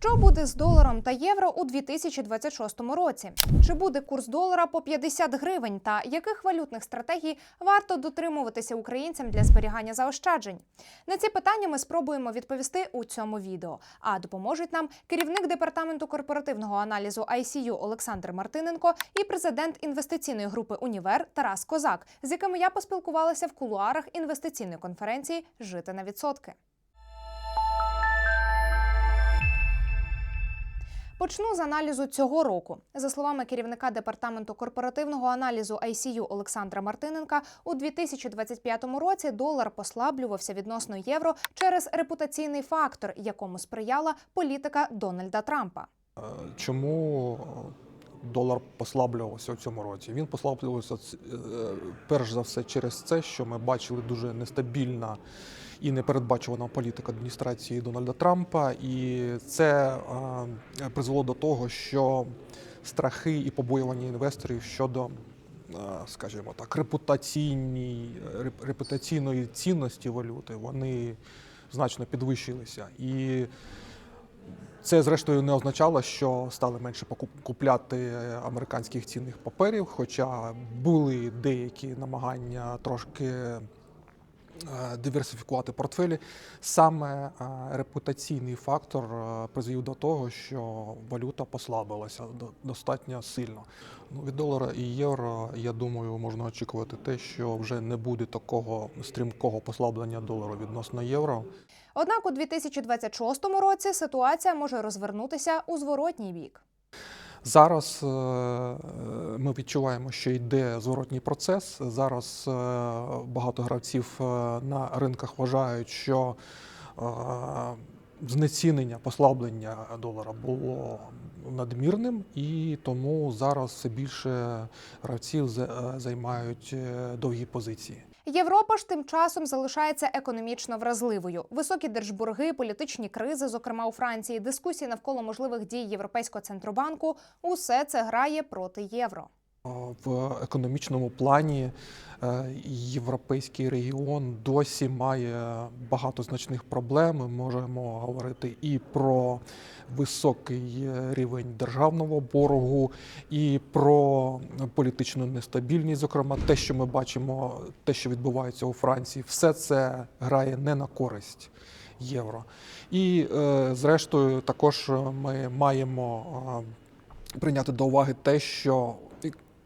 Що буде з доларом та євро у 2026 році? Чи буде курс долара по 50 гривень? Та яких валютних стратегій варто дотримуватися українцям для зберігання заощаджень? На ці питання ми спробуємо відповісти у цьому відео. А допоможуть нам керівник департаменту корпоративного аналізу ICU Олександр Мартиненко і президент інвестиційної групи Універ Тарас Козак, з якими я поспілкувалася в кулуарах інвестиційної конференції Жити на відсотки. Почну з аналізу цього року. За словами керівника департаменту корпоративного аналізу ICU Олександра Мартиненка, у 2025 році долар послаблювався відносно євро через репутаційний фактор, якому сприяла політика Дональда Трампа. Е, Чому долар послаблювався у цьому році? Він послаблювався е, перш за все через це, що ми бачили дуже нестабільна і непередбачувана політика адміністрації Дональда Трампа, і це е, призвело до того, що страхи і побоювання інвесторів щодо. е, Скажімо так, репутаційні, реп- репутаційної цінності валюти вони значно підвищилися. І це, зрештою, не означало, що стали менше купляти американських цінних паперів, хоча були деякі намагання трошки диверсифікувати портфелі. Саме е, репутаційний фактор е, призвів до того, що валюта послабилася до- достатньо сильно. Ну, від долара і євро, я думаю, можна очікувати те, що вже не буде такого стрімкого послаблення долару відносно євро. Однак у 2026 році ситуація може розвернутися у зворотній бік. Зараз е, ми відчуваємо, що йде зворотній процес. Зараз е, багато гравців е, на ринках вважають, що знецінення, послаблення долара було надмірним, і тому зараз більше гравців за- займають довгі позиції. Європа ж тим часом залишається економічно вразливою. Високі держборги, політичні кризи, зокрема у Франції, дискусії навколо можливих дій Європейського центробанку усе це грає проти євро. В економічному плані е, європейський регіон досі має багато значних проблем. Ми можемо говорити і про високий рівень державного боргу, і про політичну нестабільність. Зокрема, те, що ми бачимо, те, що відбувається у Франції, все це грає не на користь євро. І, е, зрештою, також ми маємо е, прийняти до уваги те, що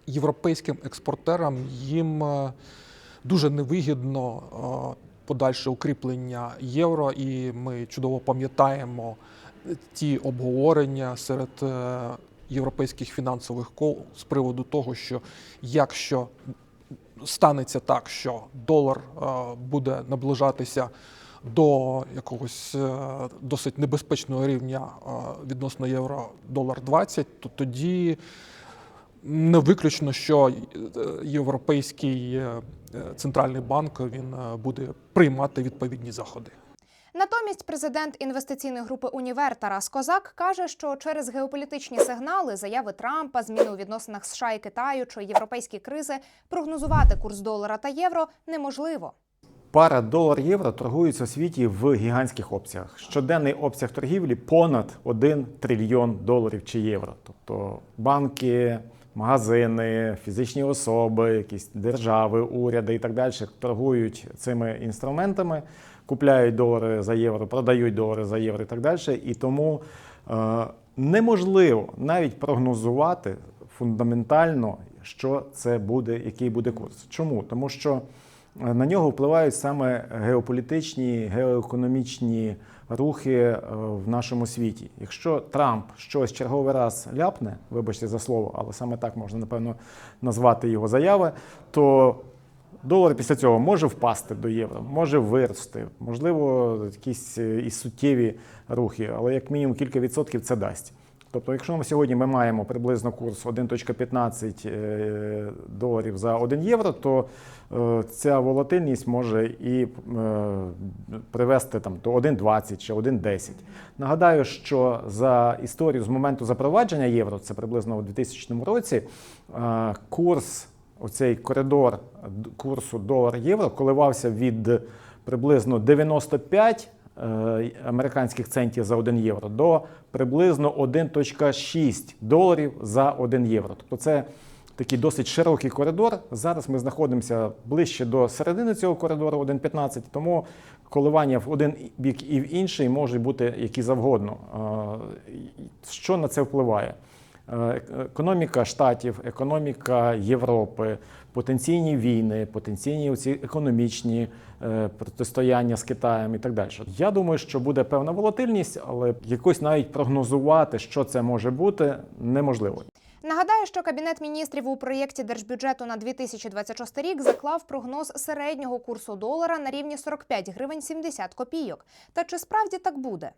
європейським експортерам їм е, дуже невигідно е, подальше укріплення євро, і ми чудово пам'ятаємо ті обговорення серед е, європейських фінансових кол з приводу того, що якщо станеться так, що долар буде наближатися до якогось досить небезпечного рівня відносно євро долар 20, то тоді не виключно, що е, Європейський е, центральний банк він е, буде приймати відповідні заходи. Натомість президент інвестиційної групи Універ Тарас Козак каже, що через геополітичні сигнали, заяви Трампа, зміни у відносинах США і Китаю чи європейські кризи прогнозувати курс долара та євро неможливо. Пара долар-євро торгується у світі в гігантських обсягах. Щоденний обсяг торгівлі понад 1 трильйон доларів чи євро. Тобто банки, магазини, фізичні особи, якісь держави, уряди і так далі торгують цими інструментами, купляють долари за євро, продають долари за євро і так далі. І тому е, неможливо навіть прогнозувати фундаментально, що це буде, який буде курс. Чому? Тому що е, на нього впливають саме геополітичні, геоекономічні рухи е, в нашому світі. Якщо Трамп щось черговий раз ляпне, вибачте за слово, але саме так можна напевно назвати його заяви, то долар після цього може впасти до євро, може вирости, можливо, якісь е, і суттєві рухи, але як мінімум кілька відсотків це дасть. Тобто, якщо ми сьогодні ми маємо приблизно курс 1.15 е, доларів за 1 євро, то е, ця волатильність може і е, привести там до 1.20 чи 1.10. Нагадаю, що за історію з моменту запровадження євро, це приблизно у 2000 році, курс, оцей коридор курсу долар-євро коливався від приблизно 95 е, американських центів за 1 євро до приблизно 1.6 доларів за 1 євро. Тобто це такий досить широкий коридор. Зараз ми знаходимося ближче до середини цього коридору 1.15, тому коливання в один бік і в інший можуть бути які завгодно. Е, Що на це впливає? Е, Економіка штатів, економіка Європи, потенційні війни, потенційні ці економічні е, протистояння з Китаєм і так далі. Я думаю, що буде певна волатильність, але якось навіть прогнозувати, що це може бути, неможливо. Нагадаю, що кабінет міністрів у проєкті держбюджету на 2026 рік заклав прогноз середнього курсу долара на рівні 45 гривень 70 копійок. Та чи справді так буде?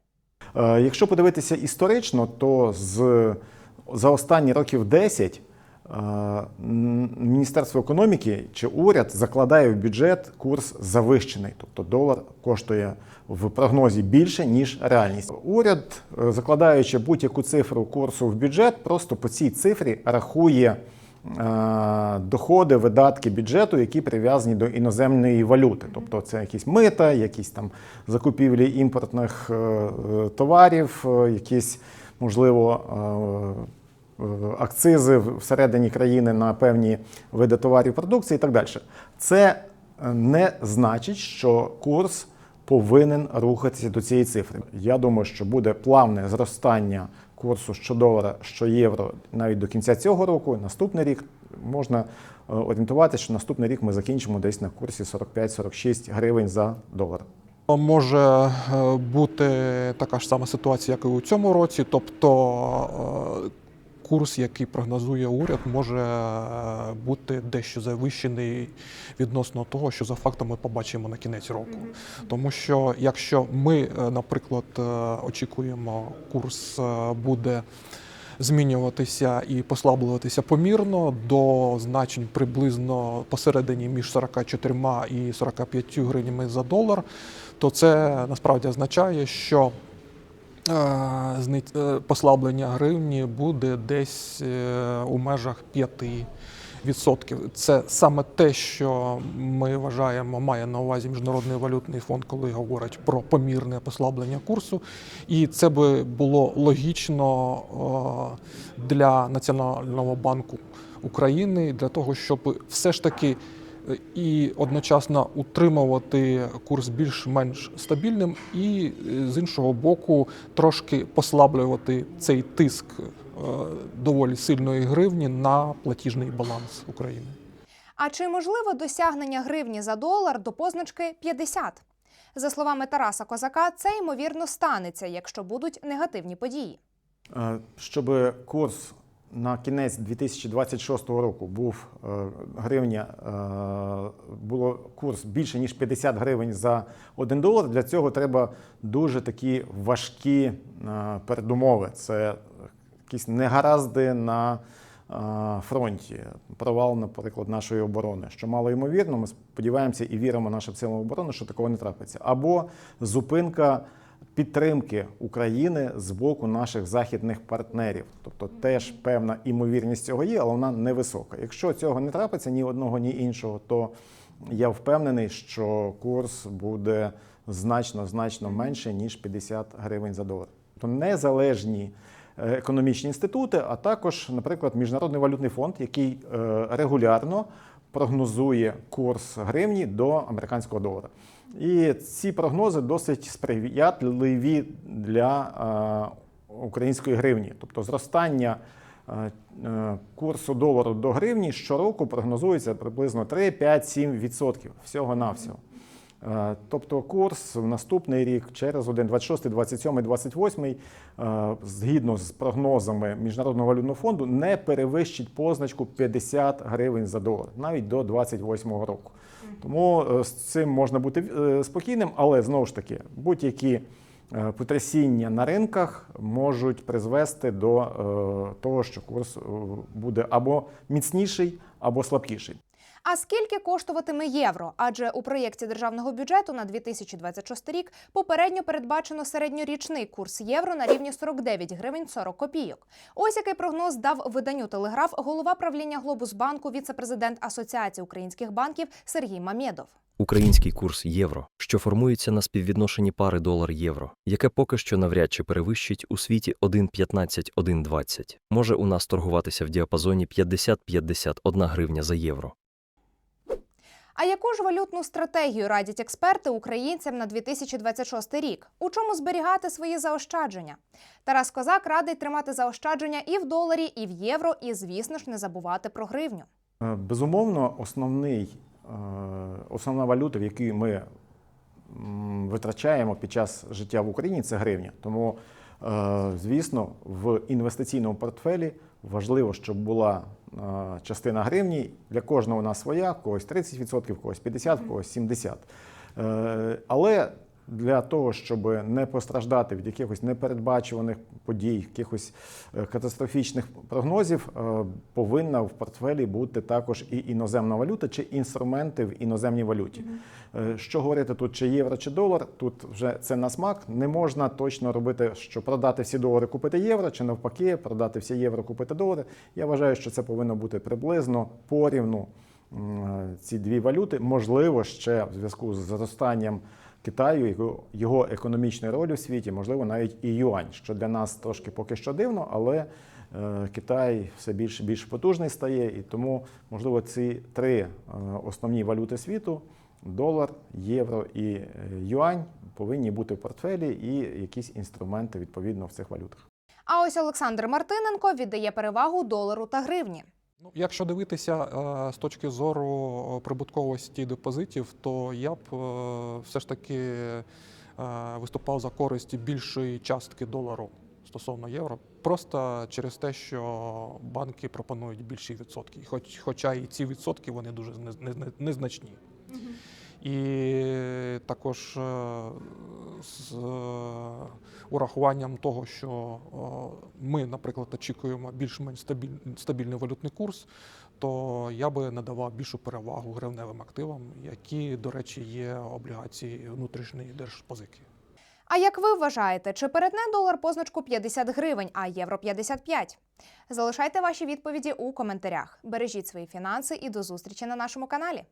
Е, Якщо подивитися історично, то з, за останні років 10 е, м, Міністерство економіки чи уряд закладає в бюджет курс завищений, тобто долар коштує в прогнозі більше, ніж реальність. Уряд, е, закладаючи будь-яку цифру курсу в бюджет, просто по цій цифрі рахує е, доходи, видатки бюджету, які прив'язані до іноземної валюти. Тобто це якісь мита, якісь там закупівлі імпортних е, товарів, якісь, можливо, акцизи всередині країни на певні види товарів продукції і так далі. Це е, не значить, що курс повинен рухатися до цієї цифри. Я думаю, що буде плавне зростання курсу що долара, що євро навіть до кінця цього року. Наступний рік можна е, орієнтуватися, що наступний рік ми закінчимо десь на курсі 45-46 гривень за долар. Може е, бути така ж сама ситуація, як і у цьому році, тобто е, курс, який прогнозує уряд, може е, бути дещо завищений відносно того, що за фактом ми побачимо на кінець року. Тому що якщо ми, е, наприклад, е, очікуємо, курс буде змінюватися і послаблюватися помірно до значень приблизно посередині між 44 і 45 гривнями за долар, то це насправді означає, що послаблення гривні буде десь е, у межах 5%. Відсотків це саме те, що ми вважаємо, має на увазі міжнародний валютний фонд, коли говорить про помірне послаблення курсу. І це би було логічно е, для Національного банку України для того, щоб все ж таки е, і одночасно утримувати курс більш-менш стабільним, і е, з іншого боку, трошки послаблювати цей тиск е, доволі сильної гривні на платіжний баланс України. А чи можливо досягнення гривні за долар до позначки 50? За словами Тараса Козака, це ймовірно станеться, якщо будуть негативні події. Щоб курс на кінець 2026 року був е, гривня, е, було курс більше ніж 50 гривень за 1 долар. Для цього треба дуже такі важкі е, передумови. Це якісь негаразди на фронті, провал, наприклад, нашої оборони, що мало ймовірно. Ми сподіваємося і віримо нашим силам оборони, що такого не трапиться. Або зупинка підтримки України з боку наших західних партнерів. Тобто теж певна імовірність цього є, але вона невисока. Якщо цього не трапиться ні одного, ні іншого, то я впевнений, що курс буде значно значно менше ніж 50 гривень за долар. То незалежні е, економічні інститути, а також, наприклад, Міжнародний валютний фонд, який е, регулярно прогнозує курс гривні до американського долара. І ці прогнози досить сприятливі для е, української гривні. Тобто зростання е, е, курсу долару до гривні щороку прогнозується приблизно 3, 5, 7% всього-навсього. Е, Тобто курс в наступний рік через один 26, 27, 28, е, згідно з прогнозами Міжнародного валютного фонду, не перевищить позначку 50 гривень за долар, навіть до 28 року. Тому е, з цим можна бути е, спокійним, але знову ж таки, будь-які потрясіння на ринках можуть призвести до того, що курс буде або міцніший, або слабкіший. А скільки коштуватиме євро? Адже у проєкті державного бюджету на 2026 рік попередньо передбачено середньорічний курс євро на рівні 49 гривень 40 копійок. Ось який прогноз дав виданню Телеграф голова правління Глобус банку, віце-президент Асоціації українських банків Сергій Мамєдов. український курс євро, що формується на співвідношенні пари долар-євро, яке поки що навряд чи перевищить у світі 1,15-1,20, може у нас торгуватися в діапазоні 50-51 гривня за євро. А яку ж валютну стратегію радять експерти українцям на 2026 рік? У чому зберігати свої заощадження? Тарас Козак радить тримати заощадження і в доларі, і в євро, і, звісно ж, не забувати про гривню. Е, Безумовно, основний, е, основна валюта, в якій ми витрачаємо під час життя в Україні, це гривня. Тому, е, звісно, в інвестиційному портфелі важливо, щоб була е, частина гривні. Для кожного вона своя, когось 30%, когось 50%, когось 70%. Е, Але для того, щоб не постраждати від якихось непередбачуваних подій, якихось е, катастрофічних прогнозів, е, повинна в портфелі бути також і іноземна валюта чи інструменти в іноземній валюті. Е, Що говорити тут, чи євро, чи долар, тут вже це на смак. Не можна точно робити, що продати всі долари, купити євро, чи навпаки, продати всі євро, купити долари. Я вважаю, що це повинно бути приблизно порівну ці дві валюти. Можливо, ще в зв'язку з зростанням Китаю, його, його економічної ролі в світі, можливо, навіть і юань, що для нас трошки поки що дивно, але е, Китай все більш більш потужний стає, і тому, можливо, ці три е, основні валюти світу долар, євро і е, юань повинні бути в портфелі і якісь інструменти відповідно в цих валютах. А ось Олександр Мартиненко віддає перевагу долару та гривні. Ну, якщо дивитися е, з точки зору прибутковості депозитів, то я б е, все ж таки е, виступав за користь більшої частки долару стосовно євро, просто через те, що банки пропонують більші відсотки, хоч, хоча і ці відсотки вони дуже не- не- не- незначні. І також е, з е, урахуванням того, що е, ми, наприклад, очікуємо більш-менш стабільний валютний курс, то я би надавав більшу перевагу гривневим активам, які, до речі, є облігації внутрішньої держпозики. А як ви вважаєте, чи перетне долар позначку 50 гривень, а євро 55? Залишайте ваші відповіді у коментарях. Бережіть свої фінанси і до зустрічі на нашому каналі.